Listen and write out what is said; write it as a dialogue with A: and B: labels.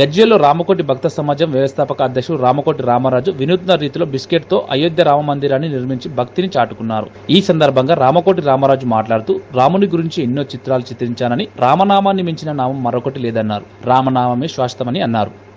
A: గజ్వేల్లో రామకోటి భక్త సమాజం వ్యవస్థాపక అధ్యక్షుడు రామకోటి రామరాజు వినూత్న రీతిలో బిస్కెట్తో అయోధ్య రామ మందిరాన్ని నిర్మించి భక్తిని చాటుకున్నారు. ఈ సందర్భంగా రామకోటి రామరాజు మాట్లాడుతూ రాముని గురించి ఎన్నో చిత్రాలు చిత్రించానని రామనామాన్ని మించిన నామం మరొకటి లేదన్నారు. రామనామమే శాశ్వతమని అన్నారు.